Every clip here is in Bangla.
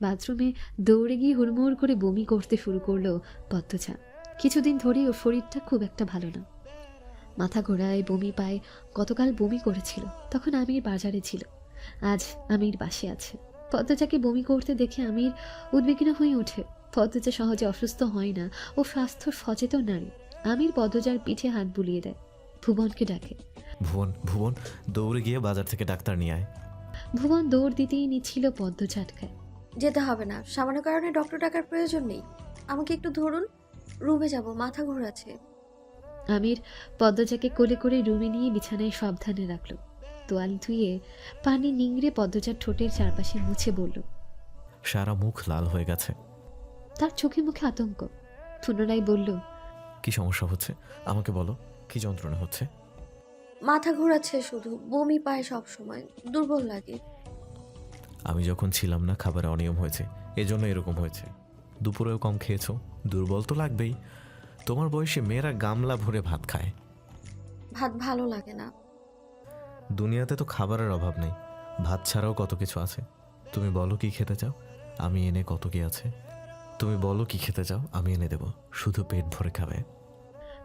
বাথরুমে দৌড়ে গিয়ে হুড়মুড় করে বমি করতে শুরু করল পদ্মজা। কিছুদিন ধরেই ওর শরীরটা খুব একটা ভালো না। মাথা ঘোরায় বমি পায় গতকাল বমি করেছিল তখন আমির বাজারে ছিল। আজ আমির বাসে আছে। পদ্মজাকে বমি করতে দেখে আমির উদ্বিগ্ন হয়ে ওঠে। পদ্মজা সহজে অসুস্থ হয় না ও স্বাস্থ্য সচেতন নারী। আমির পদ্মজার পিঠে হাত বুলিয়ে দেয়। ভুবনকে ডাকে। ভুবন ভুবন দৌড়ে গিয়ে বাজার থেকে ডাক্তার নিয়ে আয়। ভুবন দৌড় দিতেই নিচ্ছিল পদ্ম ঝাটকায় যেতে হবে না। সামান্য কারণে ডক্টর ডাকার প্রয়োজন নেই। আমাকে একটু ধরুন রুমে যাব মাথা ঘোরাচ্ছে আমির পদ্মজাকে কোলে করে রুমে নিয়ে বিছানায় সাবধানে রাখল। তোয়াল ধুয়ে পানি নিংড়ে পদ্মজার ঠোঁটের চারপাশে মুছে বলল সারা মুখ লাল হয়ে গেছে। তার চোখে মুখে আতঙ্ক। পুনরায় বলল কি সমস্যা হচ্ছে? আমাকে বলো কি যন্ত্রণা হচ্ছে? মাথা ঘোরাচ্ছে শুধু বমি পায় সব সময় দুর্বল লাগে। আমি যখন ছিলাম না খাবারে অনিয়ম হয়েছে। এজন্য এরকম হয়েছে। দুপুরেও কম খেয়েছো? দুর্বল তো লাগবেই। তোমার বয়সে মেয়েরা গামলা ভরে ভাত খায়। ভাত ভালো লাগে না। দুনিয়াতে তো খাবারের অভাব নেই। ভাত ছাড়াও কত কিছু আছে। তুমি বলো কি খেতে চাও? আমি এনে কত কি আছে। তুমি বলো কি খেতে চাও? আমি এনে দেব। শুধু পেট ভরে খাবে।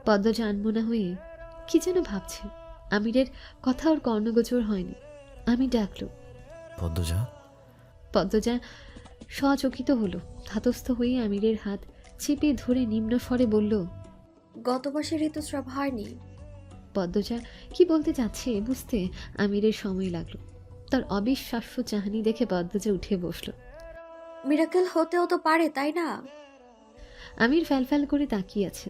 পদ্মজা আনমনা হয়ে কি যেন ভাবছে? আমিরের কথা ওর কর্ণগোচর হয়নি। আমি ডাকলো পদ্মজা পদ্মজা সচকিত হলো। ধাতস্থ হয়ে আমিরের হাত চেপে ধরে নিম্ন স্বরে বলল গত মাসে ঋতুস্রাব হয়নি। পদ্মজা কি বলতে চাচ্ছে বুঝতে আমিরের সময় লাগল। তার অবিশ্বাস্য চাহানি দেখে পদ্মজা উঠে বসল। মিরাকেল হতেও তো পারে তাই না? আমির ফ্যালফ্যাল করে তাকিয়ে আছে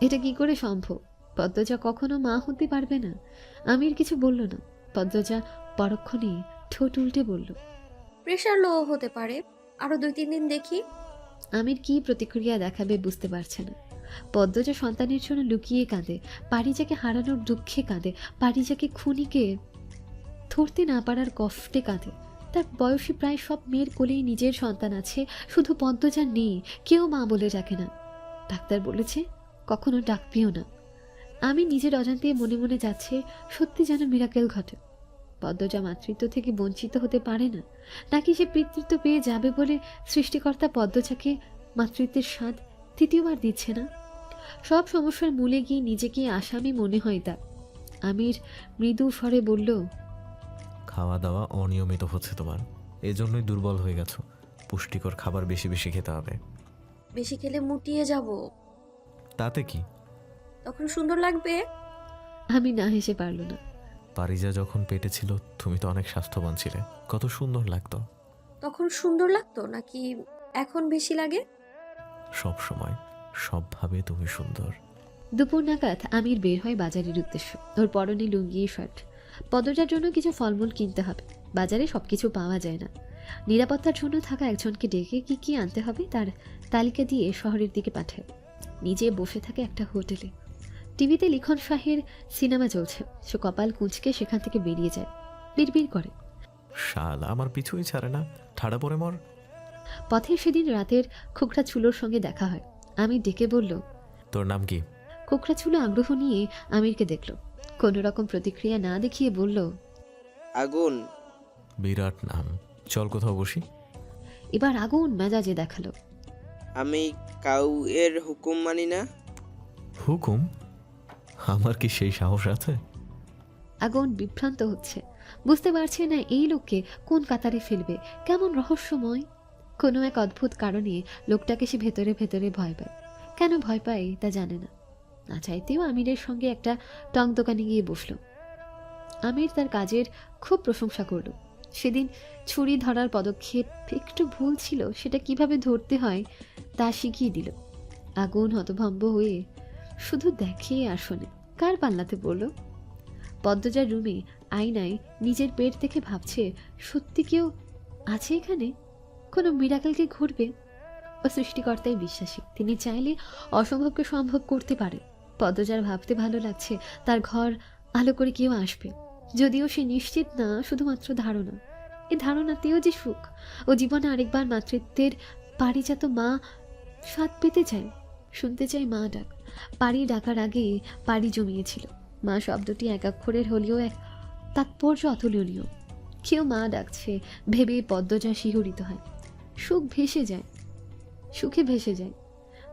এটা কি করে সম্ভব? পদ্মজা কখনো মা হতে পারবে না। আমির কিছু বলল না। পদ্মজা পরক্ষণে ঠোঁট উল্টে বলল প্রেশার লো হতে পারে। আরও দুই, তিন দিন দেখি। আমির কি প্রতিক্রিয়া দেখাবে বুঝতে পারছে না। পদ্মজা সন্তানের জন্য লুকিয়ে কাঁদে, পারিজাকে হারানোর দুঃখে কাঁদে, পারিজাকে খুনিকে ধরতে না পারার কফটে কাঁদে। তার বয়সী প্রায় সব মেয়ের কোলেই নিজের সন্তান আছে, শুধু পদ্মজা নেই, কেউ মা বলে ডাকে না। ডাক্তার বলেছে, কখনো ডাকবেও না। আমি নিজের অজান্তে মনে মনে যাচ্ছে, সত্যি যেন মিরাকেল ঘটে। পদ্মজা মাতৃত্ব থেকে বঞ্চিত হতে পারে না নাকি সে পিতৃত্ব পেয়ে যাবে বলে সৃষ্টিকর্তা পদ্মজাকে মাতৃত্বের স্বাদ তৃতীয়বার দিচ্ছে না? সব সমস্যার মূলে গিয়ে নিজেকে আসামি মনে হয় তা। আমির মৃদু স্বরে বলল খাওয়া দাওয়া অনিয়মিত হচ্ছে তোমার। এজন্যই দুর্বল হয়ে গেছো। পুষ্টিকর খাবার বেশি বেশি খেতে হবে। বেশি খেলে মুটিয়ে যাব। তাতে কি? তখন সুন্দর লাগবে। আমি না হেসে পারল না। পারিজা যখন পেটে ছিল তুমি তো অনেক স্বাস্থ্যবান ছিলে। কত সুন্দর লাগতো। তখন সুন্দর লাগতো নাকি এখন বেশি লাগে? সব সময় সবভাবে তুমি সুন্দর। দুপুর নাগাদ আমির বের হয় বাজারের উদ্দেশ্য। ওর পরনে লুঙ্গি শার্ট। পদটার জন্য কিছু ফলমূল কিনতে হবে। বাজারে সব কিছু পাওয়া যায় না। নিরাপত্তার জন্য থাকা একজনকে ডেকে কি কি আনতে হবে তার তালিকা দিয়ে শহরের দিকে পাঠায়। নিজে বসে থাকে একটা হোটেলে। টিভিতে লিখন শাহের সিনেমা চলছে। সে কপাল কুঁচকে সেখান থেকে বেরিয়ে যায়। বিড়বিড় করে। শালা আমার পিছুই ছাড়ে না। ঠাড়া পরে মর। পথে সেদিন রাতের খোকরা চুলোর সঙ্গে দেখা হয়। আমি ডেকে বলল তোর নাম কি? কোকড়া চুলো আগ্রহ নিয়ে আমিরকে দেখল। কোনো রকম প্রতিক্রিয়া না দেখিয়ে বলল আগুন। বিরাট নাম। চল কোথাও বসি। এবার আগুন মেজাজে দেখাল। আমি কাউ এর হুকুম মানি না। হুকুম? আমার কি সেই সাহস আছে? আগুন বিভ্রান্ত হচ্ছে। বুঝতে পারছে না এই লোককে কোন কাতারে ফেলবে, কেমন রহস্যময়? কোনো এক অদ্ভুত কারণে লোকটাকে সে ভেতরে ভেতরে ভয় পায়। কেন ভয় পায় তা জানে না। না চাইতেও আমিরের সঙ্গে একটা টং দোকানে গিয়ে বসল। আমির তার কাজের খুব প্রশংসা করল। সেদিন ছুরি ধরার পদক্ষেপ একটু ভুল ছিল, সেটা কীভাবে ধরতে হয় তা শিখিয়ে দিল। আগুন হতভম্ব হয়ে শুধু দেখে আর শোনে কার পাল্লাতে বলল? পদ্মজার রুমে আয়নায় নিজের পেট দেখে ভাবছে, সত্যি কেউ আছে এখানে? কোনো মিরাকেলকে ঘুরবে? ও সৃষ্টিকর্তাই বিশ্বাসী। তিনি চাইলে অসম্ভবকে সম্ভব করতে পারে। পদ্মজার ভাবতে ভালো লাগছে, তার ঘর আলো করে কেউ আসবে। যদিও সে নিশ্চিত না, শুধুমাত্র ধারণা। এ ধারণাতেও যে সুখ। ও জীবনে আরেকবার মাতৃত্বের পারিজাত মা স্বাদ পেতে চায়। শুনতে চায় মা ডাক। পারি ডাকার আগে পাড়ি জমিয়েছিল। মা শব্দটি এক অক্ষরের হলেও এক তাৎপর্য অতুলনীয়। কেউ মা ডাকছে, ভেবে পদ্মজা শিহরিত হয়। সুখ ভেসে যায়, সুখে ভেসে যায়।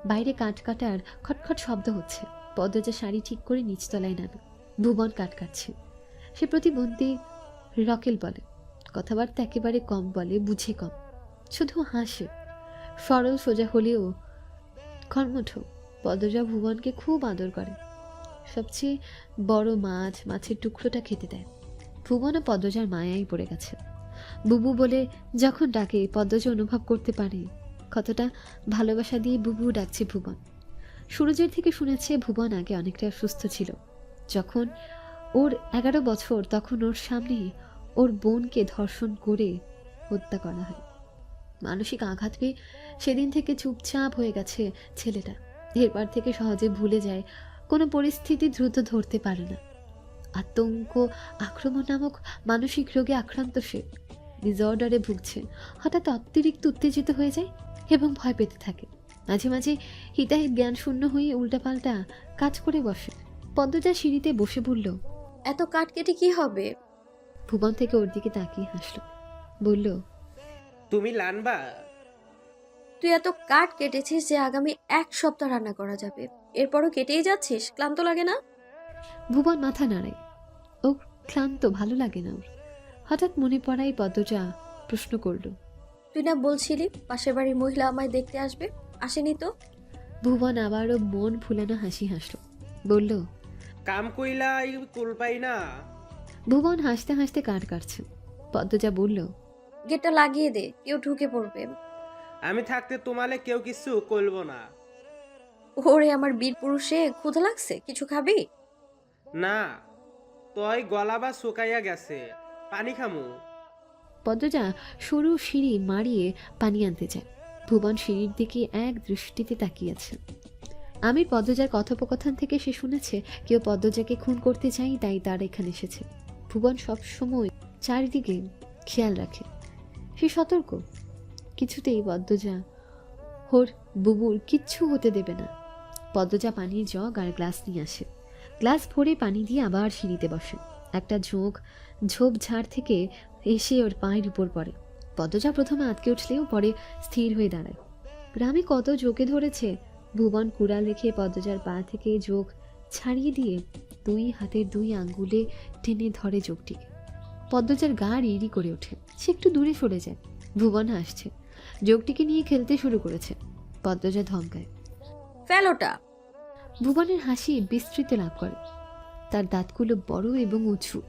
বাইরে কাঠ কাটার খটখট শব্দ হচ্ছে। পদ্মজা শাড়ি ঠিক করে নিচতলায় নামে। ভুবন কাট কাটছে। সে প্রতিবন্ধী রকেল বলে। কথাবার্তা একেবারে কম বলে, বুঝে কম। শুধু হাসে। সরল সোজা হলেও কর্মঠ। পদ্মজা ভুবনকে খুব আদর করে। সবচেয়ে বড় মাছ, মাছের টুকরোটা খেতে দেয়। ভুবন ও পদ্মজার মায়াই পড়ে গেছে। বুবু বলে, যখন ডাকে, পদ্মজা অনুভব করতে পারে। কতটা ভালোবাসা দিয়ে বুবু ডাকছে ভুবন। সুরজের থেকে শুনেছে, ভুবন আগে অনেকটা সুস্থ ছিল। যখন ওর এগারো বছর, তখন ওর সামনে ওর বোনকে ধর্ষণ করে হত্যা করা হয়। মানসিক আঘাত পেয়ে সেদিন থেকে চুপচাপ হয়ে গেছে ছেলেটা। এরপর থেকে সহজে ভুলে যায় কোনো পরিস্থিতি দ্রুত ধরতে পারে না। আতঙ্ক আক্রমণ নামক মানসিক রোগে আক্রান্ত সে। ডিসঅর্ডারে ভুগছে হঠাৎ অতিরিক্ত উত্তেজিত হয়ে যায় এবং ভয় পেতে থাকে। মাঝে মাঝে হিতাহিত জ্ঞান শূন্য হয়ে উল্টাপাল্টা কাজ করে বসে। পদ্মজা সিঁড়িতে বসে বলল এত কাঠ কেটে কি হবে? ভুবন থেকে ওর দিকে তাকিয়ে হাসলো। বলল তুমি লানবা? তুই এত কাঠ কেটেছিস যে আগামী এক সপ্তাহ রান্না করা যাবে। এরপরও কেটেই যাচ্ছিস? ক্লান্ত লাগে না? ভুবন মাথা নাড়ায়। ও ক্লান্ত ভালো লাগে না ওর। হঠাৎ মনে পড়াই পদ্মজা প্রশ্ন করল। তুই না বলছিলি পাশের বাড়ির মহিলা আমায় দেখতে আসবে? আসেনি তো? ভুবন আবারও মন ফুলানো হাসি হাসলো। বলল কাম কইলাই কুল পাই না। ভুবন হাসতে হাসতে কাট কাটছে। পদ্মজা বলল গেটটা লাগিয়ে দে কেউ ঢুকে পড়বে। আমি থাকতে তোমালে কেউ কিছু করব না। ওরে আমার বীর পুরুষে ক্ষুধা লাগছে? কিছু খাবি? না তই গলা বা শুকাইয়া গেছে। পানি খামু। পদ্মজা সরু সিঁড়ি মারিয়ে পানি আনতে যায়। ভুবন সিঁড়ির দিকে এক দৃষ্টিতে তাকিয়েছে। আমির পদ্মজার কথোপকথন থেকে সে শুনেছে কেউ পদ্মজাকে খুন করতে চাই তাই তার এখানে এসেছে। ভুবন সব সময় চারিদিকে খেয়াল রাখে। সে সতর্ক কিছুতেই পদ্মজা হোর বুবুর কিচ্ছু হতে দেবে না। পদ্মজা পানির জগ আর গ্লাস নিয়ে আসে। গ্লাস ভরে পানি দিয়ে আবার সিঁড়িতে বসে। একটা ঝোঁক ঝোপঝাড় থেকে এসে ওর পায়ের উপর পড়ে। পদ্মজা প্রথমে আটকে উঠলেও পরে স্থির হয়ে দাঁড়ায়। গ্রামে কত জোকে ধরেছে, ভুবন কুড়াল রেখে পদ্মজার পা থেকে যোগ ছাড়িয়ে দিয়ে দুই হাতের দুই আঙ্গুলে টেনে ধরে যোগটিকে পদ্মজার গা রিড়ি করে ওঠে। সে একটু দূরে সরে যায়। ভুবন হাসছে যোগটিকে নিয়ে খেলতে শুরু করেছে পদ্মজা ধমকায়। ফেলোটা। ভুবনের হাসি বিস্তৃত লাভ করে। তার দাঁতগুলো বড় এবং উঁচু।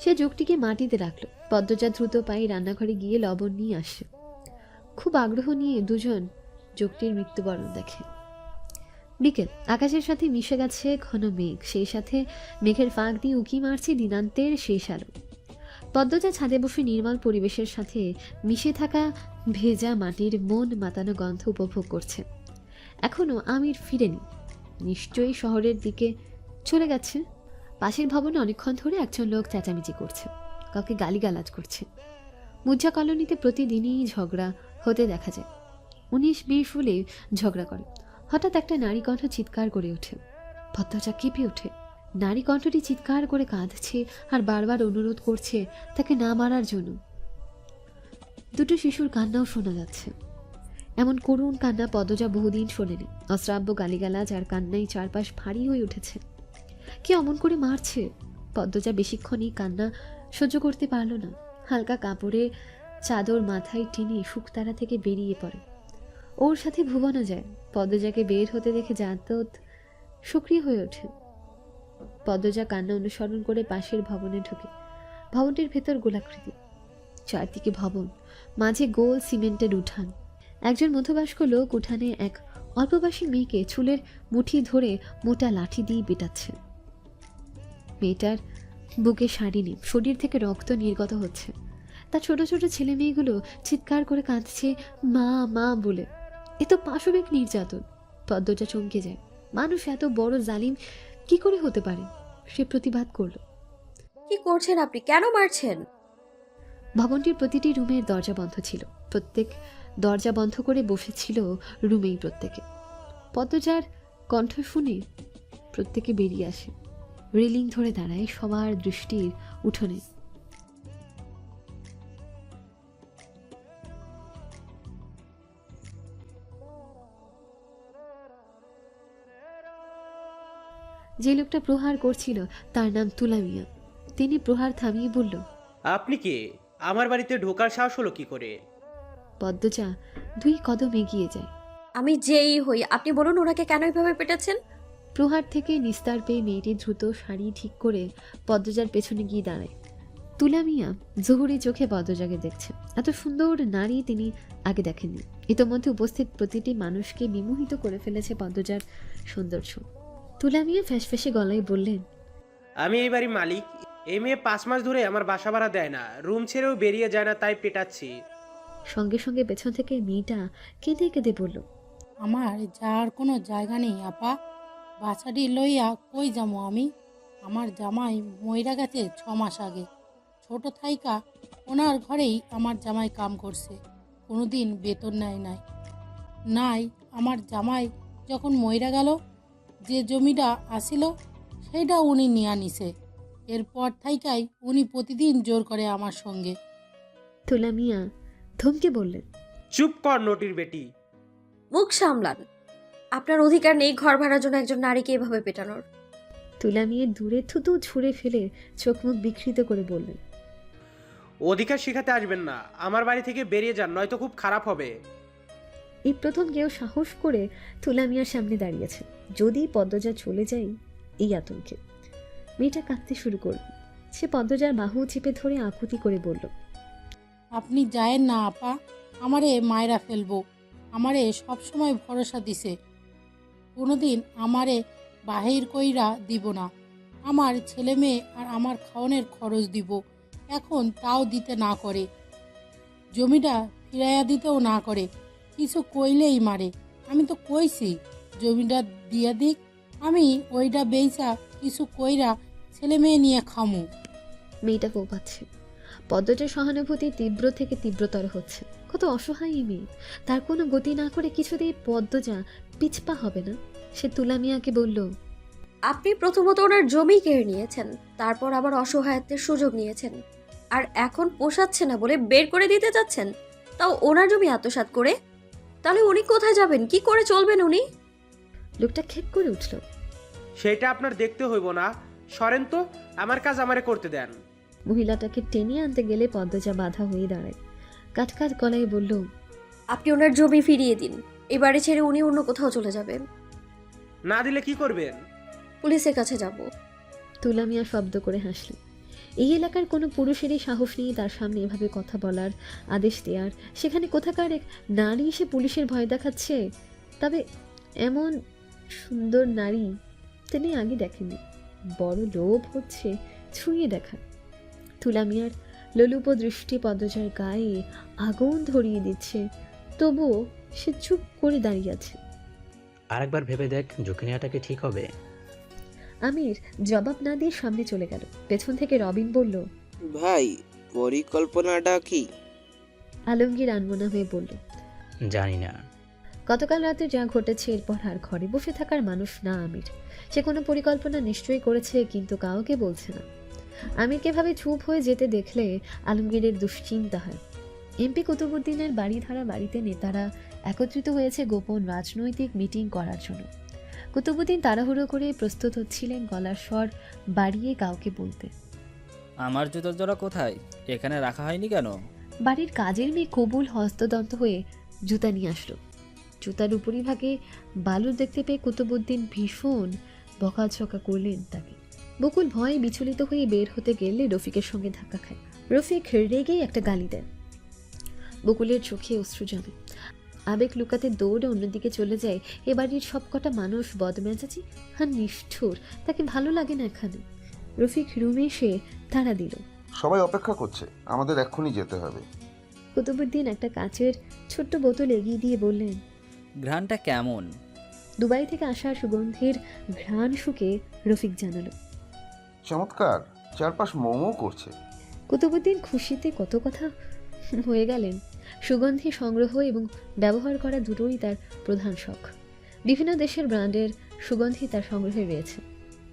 সে যোগটিকে মাটিতে রাখল। পদ্মজা দ্রুত পায়ে রান্নাঘরে গিয়ে লবণ নিয়ে আসে। খুব আগ্রহ নিয়ে দুজন যোগটির মৃত্যুবরণ দেখে। বিকেল আকাশের সাথে মিশে গেছে ঘন মেঘ। সেই সাথে মেঘের ফাঁক দিয়ে উকি মারছে দিনান্তের শেষ আলো। পদ্মজা ছাদে বসে নির্মল পরিবেশের সাথে মিশে থাকা ভেজা মাটির মন মাতানো গন্ধ উপভোগ করছে। এখনও আমির ফিরেনি। নিশ্চয়ই শহরের দিকে চলে গেছে। পাশের ভবনে অনেকক্ষণ ধরে একজন লোক চেঁচামেচি করছে। কাউকে গালিগালাজ করছে। মুজ্জা কলোনিতে প্রতিদিনই ঝগড়া হতে দেখা যায়। উনিশ বিশ ফুলে ঝগড়া করে। হঠাৎ একটা নারী কণ্ঠ চিৎকার করে ওঠে। ভদ্রজা কেঁপে ওঠে। নারী কণ্ঠটি চিৎকার করে কাঁদছে আর বারবার অনুরোধ করছে তাকে না মারার জন্য। দুটো শিশুর কান্নাও শোনা যাচ্ছে। এমন করুণ কান্না পদজা বহুদিন শোনেনি। অশ্রাব্য গালিগালাজ আর কান্নাই চারপাশ ভারী হয়ে উঠেছে। কে অমন করে মারছে? পদ্মজা বেশিক্ষণই কান্না সহ্য করতে পারল না। হালকা কাপড়ে চাদর মাথায় টেনে শুকতারা থেকে বেরিয়ে পড়ে। ওর সাথে ভুবনও যায়। পদ্মজাকে বের হতে দেখে জাতত সক্রিয় হয়ে ওঠে। পদ্মজা কান্না অনুসরণ করে পাশের ভবনে ঢোকে। ভবনটির ভেতর গোলাকৃতি। চারদিকে ভবন, মাঝে গোল সিমেন্টের উঠান। একজন মধ্যবয়স্ক লোক উঠানে এক অল্পবাসী মেয়েকে চুলের মুঠি ধরে মোটা লাঠি দিয়ে পেটাচ্ছে। মেয়েটার বুকে শাড়ি নেই, শরীর থেকে রক্ত নির্গত হচ্ছে। তার ছোট ছোট ছেলে মেয়েগুলো চিৎকার করে কাঁদছে, মা মা বলে। এ তো পাশবিক নির্যাতন। পদ্মটা চমকে যায়। মানুষ এত বড় জালিম কি করে হতে পারে? সে প্রতিবাদ করল। কি করছেন আপনি? কেন মারছেন? ভবনটির প্রতিটি রুমের দরজা বন্ধ ছিল। প্রত্যেক দরজা বন্ধ করে বসেছিল রুমেই প্রত্যেকে। পদ্মজার কণ্ঠ শুনে প্রত্যেকে বেরিয়ে আসে। রেলিং ধরে দাঁড়ায় সবার দৃষ্টির উঠোনে। যে লোকটা প্রহার করছিল তার নাম তুলা মিয়া তিনি প্রহার থামিয়ে বলল আপনি কে? আমার বাড়িতে ঢোকার সাহস হলো কি করে? পদ্মজা দুই কদম এগিয়ে যায়। আমি যেই হই আপনি বলুন ওনাকে কেন এভাবে পেটাচ্ছেন প্রহার থেকে নিস্তার পেয়ে মেয়েটি দ্রুত শাড়ি ঠিক করে পদ্মজার পেছনে গিয়ে দাঁড়ায়। তুলা মিয়া জহুরি চোখে পদ্মজাকে দেখছে। এত সুন্দর নারী তিনি আগে দেখেননি। ইতোমধ্যে উপস্থিত প্রতিটি মানুষকে বিমোহিত করে ফেলেছে পদ্মজার সৌন্দর্য। তুলা মিয়া ফ্যাসফ্যাসে গলায় বললেন আমি এই বাড়ির মালিক। এই মেয়ে পাঁচ মাস ধরে আমার বাসা ভাড়া দেয় না। রুম ছেড়েও বেরিয়ে যায় না তাই পেটাচ্ছি। সঙ্গে সঙ্গে পেছন থেকে মেয়েটা কেঁদে কেঁদে বলল আমার যাওয়ার কোনো জায়গা নেই আপা। বাচ্চাটি লইয়া কই যাব আমি? আমার জামাই মইরা গেছে ছ মাস আগে। ছোট থাইকা ওনার ঘরেই আমার জামাই কাম করছে। কোনোদিন বেতন নেয় নাই। নাই আমার জামাই যখন মইরা গেল যে জমিটা আসিল সেইটা উনি নিয়া নিছে। এরপর থাইকাই উনি প্রতিদিন জোর করে আমার সঙ্গে। তুলা মিয়া ধমকে বললেন চুপ কর নটির বেটি। মুখ সামলান। আপনার অধিকার নেই ঘর ভাড়ার জন্য একজন নারীকে এভাবে পেটানোর। তুলা মিয়া দূরে থুতু ছুঁড়ে ফেলে চোখ মুখ বিকৃত করে বললেন অধিকার শেখাতে আসবেন না। আমার বাড়ি থেকে বেরিয়ে যান নয়তো খুব খারাপ হবে। এই প্রথম কেউ সাহস করে তুলা মিয়ার সামনে দাঁড়িয়েছে। যদি পদ্মজা চলে যায়, এই আতঙ্কে। মেয়েটা কাঁদতে শুরু করল। সে পদ্মজার বাহু চেপে ধরে আকুতি করে বলল, আপনি যায়েন না, আপা। আমারে মায়েরা ফেলব। আমারে সবসময় ভরসা দিছে। কোনোদিন আমারে বাহির কইরা দিব না। আমার ছেলে মেয়ে আর আমার খাওয়ানোর খরচ দিব। এখন তাও দিতে না করে। জমিটা ফিরাইয়া দিতেও না করে। কিছু কইলেই মারে। আমি তো কইছি জমিটা দিয়া দিক আমি ওইটা বেইসা কিছু কইরা ছেলে মেয়ে নিয়ে খামু। মেয়েটা কোপাচ্ছে পদ্মজার সহানুভূতি তীব্র থেকে তীব্রতর হচ্ছে। কত অসহায় এই মেয়ে। তার কোনো গতি না করে কিছুতেই পদ্মজা পিছপা হবে না। সে তুলা মিয়াকে বলল আপনি প্রথমত ওনার জমি কেড়ে নিয়েছেন তারপর আবার অসহায়ত্বের সুযোগ নিয়েছেন। আর এখন পোষাচ্ছে না বলে বের করে দিতে যাচ্ছেন তাও ওনার জমি আত্মসাৎ করে তাহলে উনি কোথায় যাবেন? কি করে চলবেন উনি? লোকটা খেক করে উঠল। সেটা আপনার দেখতে হইব না। সরেন তো আমার কাজ আমারে করতে দেন। মহিলাটাকে টেনে আনতে গেলে পদ্মজা বাধা হয়ে দাঁড়ায়। কাট কাট গলায় বলল আপনি ওনার জমি ফিরিয়ে দিন। এবারে ছেড়ে উনি অন্য কোথাও চলে যাবেন। না দিলে কি করবেন? পুলিশের কাছে যাব। তুলা মিয়া শব্দ করে হাসলেন এই এলাকার কোনো পুরুষেরই সাহস নেই তার সামনে এভাবে কথা বলার আদেশ দেওয়ার। সেখানে কোথাকার এক নারী এসে পুলিশের ভয় দেখাচ্ছে? তবে এমন সুন্দর নারী তিনি আগে দেখেননি। বড় লোভ হচ্ছে ছুঁয়ে দেখা। তুলা মিয়ার লোলুপ দৃষ্টি পদ্মজার গায়ে আগুন ধরিয়ে দিচ্ছে। তবুও সে চুপ করে দাঁড়িয়ে আছে। আরেকবার ভেবে দেখ, ঝুঁকি নেওয়াটা কি ঠিক হবে? আমির জবাব না দিয়ে সামনে চলে গেল। পেছন থেকে রবিন বলল ভাই পরিকল্পনাটা কি? আলমগীর আনমনা হয়ে বলল জানি না। গতকাল রাতে যা ঘটেছে এরপর আর ঘরে বসে থাকার মানুষ না আমির। সে কোনো পরিকল্পনা নিশ্চয়ই করেছে কিন্তু কাউকে বলছে না। আমিরকে ভাবে চুপ হয়ে যেতে দেখলে আলমগীরের দুশ্চিন্তা হয়। এমপি কুতুবুদ্দিনের বাড়িধারা বাড়িতে নেতারা একত্রিত হয়েছে গোপন রাজনৈতিক মিটিং করার জন্য। কুতুবুদ্দিন তাড়াহুড়ো করে প্রস্তুত হচ্ছিলেন গলার স্বর বাড়িয়ে কাউকে বলতে। আমার জুতোর জোড়া কোথায়? এখানে রাখা হয়নি কেন? বাড়ির কাজের মেয়ে কবুল হস্তদন্ত হয়ে জুতা নিয়ে আসলো। জুতার উপরিভাগে বালু দেখতে পেয়ে কুতুবুদ্দিন ভীষণ বকাঝকা করলেন তাকে। বকুল ভয়ে বিচলিত হয়ে বের হতে গেলে রফিকের সঙ্গে ধাক্কা খায়। রফিক রেগেই একটা গালি দেয় বকুলের চোখে অশ্রু জমে। আবেগ লুকাতে দৌড়ে অন্যদিকে চলে যায়। এ বাড়ির সবকটা মানুষ বদমেজাজি আর নিষ্ঠুর। তাকে ভালো লাগে না এখানে। রফিক রুমে এসে তাড়া দিল। সবাই অপেক্ষা করছে। আমাদের এক্ষুনি যেতে হবে। কুতুবুদ্দিন একটা কাচের ছোট্ট বোতল এগিয়ে দিয়ে বললেন ঘ্রাণটা কেমন? দুবাই থেকে আসা সুগন্ধির ঘ্রাণ শুকে রফিক জানালো চমৎকার। চারপাশ মোমো করছে। কুতুবুদ্দিন খুশিতে কত কথা হয়ে গেলেন। সুগন্ধি সংগ্রহ এবং ব্যবহার করা দুটোই তার প্রধান শখ। বিভিন্ন দেশের ব্র্যান্ডের সুগন্ধি তার সংগ্রহে রয়েছে।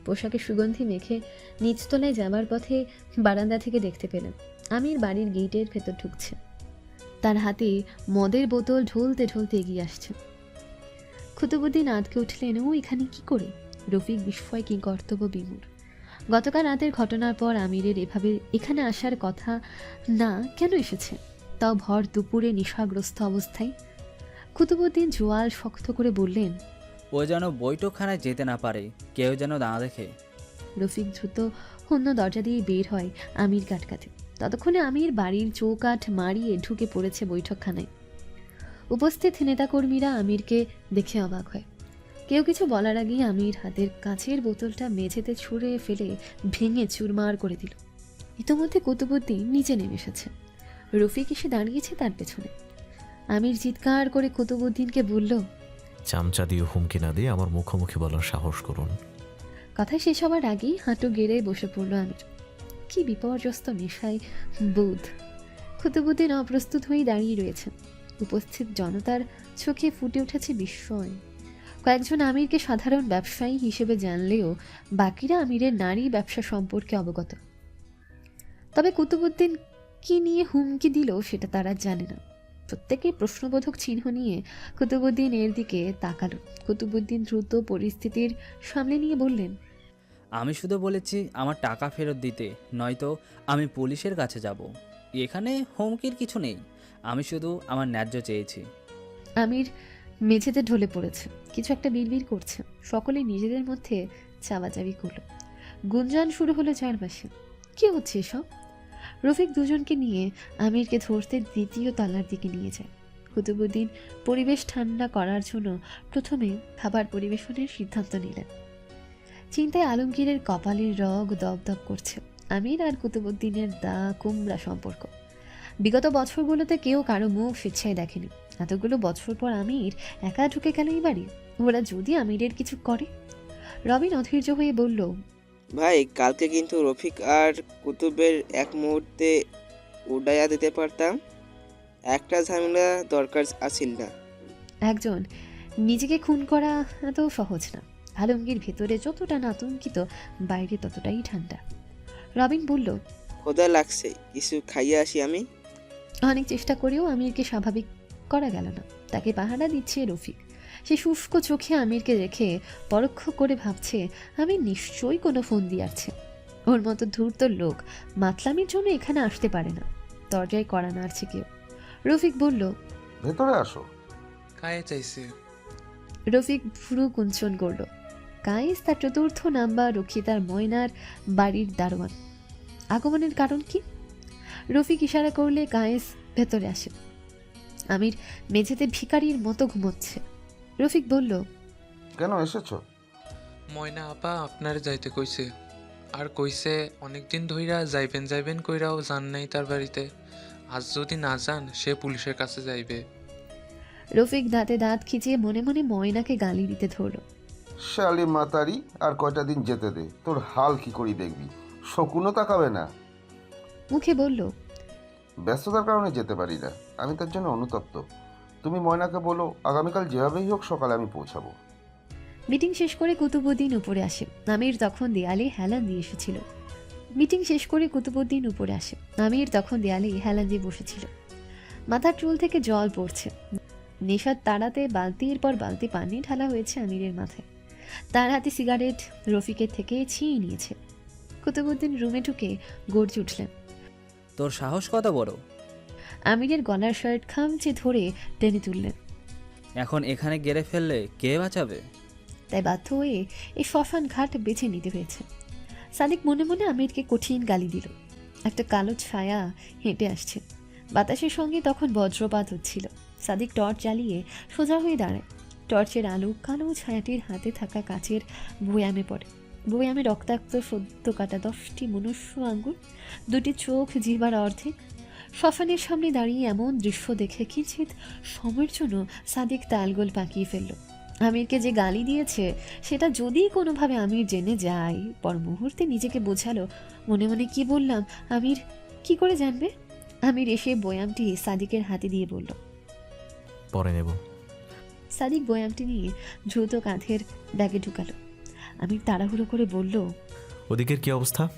পোশাকে সুগন্ধি মেখে নিচতলায় যাবার পথে বারান্দা থেকে দেখতে পেলেন। আমির বাড়ির গেটের ভেতর ঢুকছে। তার হাতে মদের বোতল ঢুলতে ঢুলতে এগিয়ে আসছে। কুতুবুদ্দিন আটকে উঠলেন, ও, এখানে কি করে? রফিক বিস্ময় কি কর্তব্য বিমূর গতকাল রাতের ঘটনার পর আমিরের এভাবে এখানে আসার কথা না, কেন এসেছে? তাও ভর দুপুরে নেশাগ্রস্ত অবস্থায় কুতুবুদ্দিন জোয়াল শক্ত করে বললেন ও যেন বৈঠকখানায় যেতে না পারে কেউ যেন না দেখে। রফিক দ্রুত অন্য দরজা দিয়ে বের হয় আমির কাটকাতে ততক্ষণে আমির বাড়ির চৌকাঠ মারিয়ে ঢুকে পড়েছে বৈঠকখানায়। উপস্থিত নেতাকর্মীরা আমিরকে দেখে অবাক হয়। কেউ কিছু বলার আগেই আমির হাতের কাছের বোতলটা মেঝেতে ছুঁড়ে ফেলে ভেঙে চুরমার করে দিল। ইতোমধ্যে কুতুবুদ্দিন নিচে নেমে এসেছে। রফিক এসে দাঁড়িয়েছে তার পেছনে। আমির চিৎকার করে কুতুবুদ্দিনকে বলল চামচা দিয়ে হুমকি না দিয়ে আমার মুখোমুখি বলার সাহস করুন। কথা শেষ হওয়ার আগেই হাঁটু গেড়ে বসে পড়ল আমির। কি বিপর্যস্ত নেশায় বোধ। কুতুবুদ্দিন অপ্রস্তুত হয়েই দাঁড়িয়ে রয়েছেন। উপস্থিত জনতার চোখে ফুটে উঠেছে বিস্ময়। কয়েকজন আমিরকে সাধারণ ব্যবসায়ী হিসেবে জানলেও বাকিরা আমিরের নারী ব্যবসা সম্পর্কে অবগত। তবে কুতুবুদ্দিন কি নিয়ে হুমকি দিল সেটা তারা জানে না। প্রত্যেকেই প্রশ্নবোধক চিহ্ন নিয়ে কুতুবুদ্দিন এর দিকে তাকালো। কুতুবুদ্দিন দ্রুত পরিস্থিতির সামনে নিয়ে বললেন আমি শুধু বলেছি আমার টাকা ফেরত দিতে নয়তো আমি পুলিশের কাছে যাব। এখানে হুমকির কিছু নেই। আমি শুধু আমার ন্যায্য চেয়েছি। আমির মেঝেতে ঢলে পড়েছে। কিছু একটা বিড়বিড় করছে। সকলে নিজেদের মধ্যে চাওয়াচাবি করল। গুঞ্জন শুরু হলো চারপাশে। কি হচ্ছে এসব? রফিক দুজনকে নিয়ে আমিরকে ধরতে দ্বিতীয় তলার দিকে নিয়ে যায়। কুতুবুদ্দিন পরিবেশ ঠান্ডা করার জন্য প্রথমে খাবার পরিবেশনের সিদ্ধান্ত নিলেন। চিন্তায় আলমগীরের কপালের রগ দপদপ করছে। আমির আর কুতুবুদ্দিনের দা কুমড়া সম্পর্ক। বিগত বছরগুলোতে কেউ কারও মুখ স্বেচ্ছায় দেখেনি। এতগুলো বছর পর আমির একা ঢুকে গেল এই বাড়ি? ওরা যদি আমিরের কিছু করে? রবিন অধৈর্য হয়ে বলল ভাই কালকে কিন্তু রফিক আর কুতুবের এক মুহূর্তে উডাইয়া দিতে পারতাম। একটা ঝামেলা দরকার আছিল না। একজন নিজেকে খুন করা এত সহজ না। আলমগীর ভেতরে যতটা না আতঙ্কিত বাইরে ততটাই ঠান্ডা। রবিন বলল খোদা লাগছে কিছু খাইয়ে আসি আমি? অনেক চেষ্টা করেও আমিরকে স্বাভাবিক করা গেল না। তাকে পাহারা দিচ্ছে রফিক। সে শুষ্ক চোখে আমিরকে রেখে পরোক্ষ করে ভাবছে আমি নিশ্চয়ই কোনো ফোন দিয়াছে। ওর মতো ধূর্ত লোক মাতলামির জন্য এখানে আসতে পারে না। দরজায় কড়া নাড়ছে কেউ। রফিক বলল ভেতরে আসো। কায়ে চাইছে? রফিক ভুরু কুঞ্চন করল কায়েস তার চতুর্থ নাম্বার রক্ষিতার ময়নার বাড়ির দারোয়ান। আগমনের কারণ কি? রফিক ইশারা করলে কায়েস ভেতরে আসে। আমির মেঝেতে ভিখারির মতো ঘুমোচ্ছে। রফিক বলল কেন এসেছ? ময়না আপা আপনার যাইতে কইছে। আর কইছে অনেক দিন ধইরা যাইবেন যাইবেন কইরাও যান নাই তার বাড়িতে। আজ যদি না যান সে পুলিশের কাছে যাইবে। রফিক দাঁতে দাঁত খিচিয়ে মনে মনে ময়নাকে গালি দিতে ধরল। শালি মাতারি আর কয়টা দিন যেতে দে। তোর হাল কি করি দেখবি? শকুনও তাকাবে না। মুখে বলল ব্যস্ততার কারণে যেতে পারি না। আমি তার জন্য অনুতপ্ত। তুমি ময়নাকে বলো আগামীকাল যেভাবেই হোক সকালে আমি পৌঁছাবো। মিটিং শেষ করে কুতুবুদ্দিন উপরে আসে। আমির তখন দেয়ালে হেলান দিয়ে এসেছিল। মিটিং শেষ করে কুতুবুদ্দিন উপরে আসে। আমির তখন দেয়ালে হেলান দিয়ে বসেছিল। মাথার চুল থেকে জল পড়ছে। নেশার তাড়াতে বালতির পর বালতি পানি ঢালা হয়েছে আমিরের মাথায়। তার হাতে সিগারেট রফিকের থেকে ছিঁড়ে নিয়েছে। কুতুবুদ্দিন রুমে ঢুকে গর্জে উঠলেন। তোর সাহস কত বড়? আমিরের গলার শার্ট খামচে ধরে টেনে তুললেন। এখন এখানে গেড়ে ফেললে কে বাঁচাবে? তাই বাধ্য হয়ে এই শ্মশান ঘাট বেছে নিতে হয়েছে। সাদিক মনে মনে আমিরকে কঠিন গালি দিল। একটা কালো ছায়া হেঁটে আসছে। বাতাসের সঙ্গে তখন বজ্রপাত হচ্ছিল। সাদিক টর্চ জ্বালিয়ে সোজা হয়ে দাঁড়ায়। টর্চের আলো কালো ছায়াটির হাতে থাকা কাচের বয়ামে পড়ে। বয়ামে রক্তাক্ত সদ্য কাটা দশটি মনুষ্য আঙ্গুল দুটি চোখ জিবার অর্ধেক শ্মশানের সামনে দাঁড়িয়ে এমন দৃশ্য দেখে কিঞ্চিত সময়ের জন্য সাদিক তালগোল পাকিয়ে ফেলল। আমিরকে যে গালি দিয়েছে সেটা যদি কোনোভাবে আমির জেনে যায় পর মুহূর্তে নিজেকে বোঝালো মনে মনে কি বললাম আমির কি করে জানবে? আমির এসে বয়ামটি সাদিকের হাতে দিয়ে বলল। পরে নেব। সাদিক বয়ামটি নিয়ে দ্রুত কাঁধের ব্যাগে ঢুকালো। আমির তাড়াহুড়ো করে বলল ওদিকের কি অবস্থা?